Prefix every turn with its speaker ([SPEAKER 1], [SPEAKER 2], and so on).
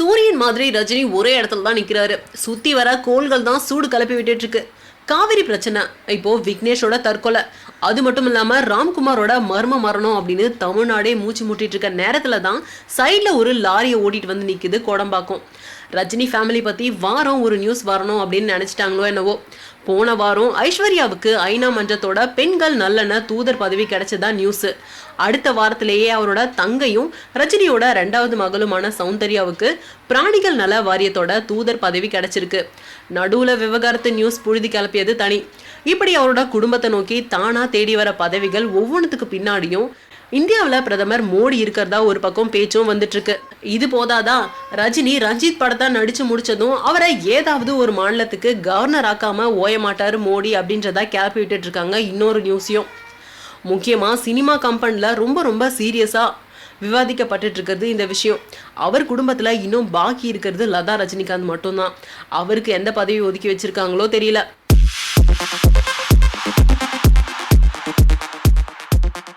[SPEAKER 1] சூரியன் மாதிரி ரஜினி ஒரே இடத்துல தான் நிற்கிறாரு சுத்தி வர கோள்கள் தான் சூடு கிளப்பி விட்டுட்டு இருக்கு. காவிரி பிரச்சனை. இப்போ விக்னேஷோட தற்கொலை. அது மட்டும் இல்லாம ராம்குமாரோட மர்ம மரணம் அப்படின்னு தமிழ்நாடே மூச்சு முட்டிட்டு இருக்க நேரத்துல தான் சைடில் ஒரு லாரியை ஓட்டிட்டு வந்து நிக்குது கோடம்பாக்கம். ரஜினி ஃபேமிலி பத்தி வாரம் ஒரு நியூஸ் வரணும் அப்படின்னு நினைச்சிட்டாங்களோ என்னவோ. போன வாரம் ஐஸ்வர்யாவுக்கு ஐநா மன்றத்தோட பெண்கள் நல்லெண்ண தூதர் பதவி கிடைச்சதா நியூஸ் அடுத்த வாரத்திலேயே அவரோட தங்கையும் ரஜினியோட ரெண்டாவது மகளுமான சௌந்தர்யாவுக்கு பிராணிகள் நல வாரியத்தோட தூதர் பதவி கிடைச்சிருக்கு. நடுவில் விவகாரத்து நியூஸ் புழுதி அனுப்பியது தனி. இப்படி அவரோட குடும்பத்தை நோக்கி தானா தேடி வர பதவிகள் ஒவ்வொன்றுத்துக்கு பின்னாடியும் இந்தியாவில் பிரதமர் மோடி இருக்கிறதா ஒரு பக்கம் பேச்சும் வந்துட்டுருக்கு. இது போதாதான் ரஜினி ரஞ்சித் படத்தை நடித்து முடிச்சதும் அவரை ஏதாவது ஒரு மாநிலத்துக்கு கவர்னர் ஆக்காம ஓயமாட்டார் மோடி அப்படின்றதா கிளப்பி விட்டுட்டு இருக்காங்க இன்னொரு நியூஸையும் முக்கியமாக சினிமா கம்பெனியில் ரொம்ப ரொம்ப சீரியஸாக விவாதிக்கப்பட்டுட்டு இருக்கிறது இந்த விஷயம். அவர் குடும்பத்தில் இன்னும் பாக்கி இருக்கிறது லதா ரஜினிகாந்த் மட்டும்தான். அவருக்கு எந்த பதவி ஒதுக்கி வச்சிருக்காங்களோ தெரியல.